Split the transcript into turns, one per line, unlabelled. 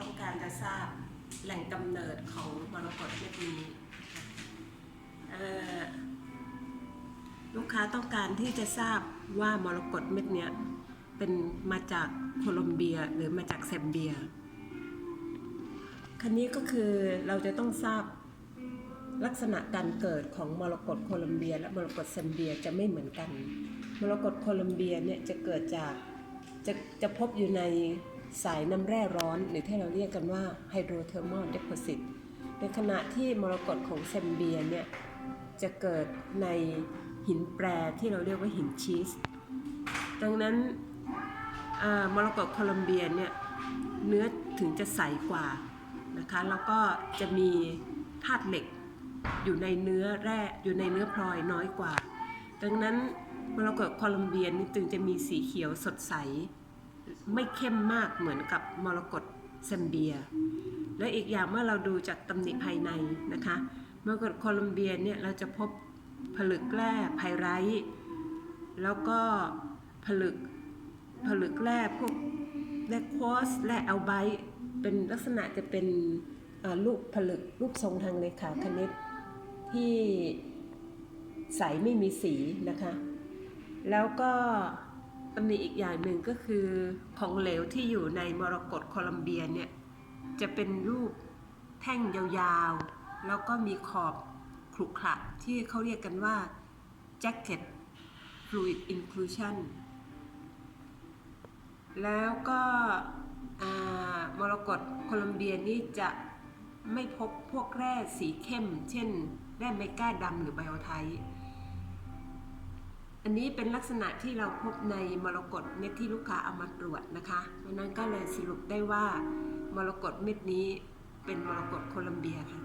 ต้องการจะทราบแหล่งกำเนิดของมรกตเม็ดนี้ลูกค้าต้องการที่จะทราบว่ามรกตเม็ดนี้เป็นมาจากโคลอมเบียหรือมาจากเซมเบีย คันนี้ก็คือเราจะต้องทราบลักษณะการเกิดของมรกตโคลอมเบีย และมรกตเซมเบียจะไม่เหมือนกัน มรกตโคลอมเบียเนี่ยจะเกิดจากจะจะพบอยู่ใน สายน้ำแร่ร้อน หรือที่เราเรียกกันว่าไฮโดรเทอร์มอลเด o s ซิตในขณะที่มรกตของเซมเบียเนี่ยจะเกิดในหินแปรที่เราเรียกว่าหินชีส ดังนั้นมรกตโคลอมเบียเนี่ยเนื้อถึงจะใสกว่านะคะแล้วก็จะมีธาตุเหล็กอยู่ในเนื้อแร่อยู่ในเนื้อพลอยน้อยกว่า ดังนั้นมรกตโคลอมเบียนี่จึงจะมีสีเขียวสดใส ไม่เข้มมากเหมือนกับมรกตเซมเบีย และอีกอย่างเมื่อเราดูจากตำหนิภายในนะคะมรกตโคลอมเบียเนี่ยเราจะพบผลึกแร่ไพไรท์แล้วก็ผลึกผลึกแร่พวกแร่ควอสแร่อัลไบต์เป็นลักษณะจะเป็นรูปผลึกรูปทรงทางเลขาคณิตที่ใสไม่มีสีนะคะ แล้วก็ ตำหนิอีกอย่างหนึ่งก็คือของเหลวที่อยู่ในมรกตโคลัมเบียเนี่ยจะเป็นรูปแท่งยาวๆ แล้วก็มีขอบขรุขระที่เขาเรียกกันว่า jacket fluid inclusion แล้วก็มรกตโคลัมเบียนี่จะไม่พบพวกแร่สีเข้ม เช่น แร่เมก้าดำหรือไบโอไทต์ อันนี้เป็นลักษณะที่เราพบในมรกตเม็ดที่ลูกค้าเอามาตรวจนะคะเพราะนั้นก็เลยสรุปได้ว่ามรกตเม็ดนี้เป็นมรกตโคลัมเบียค่ะ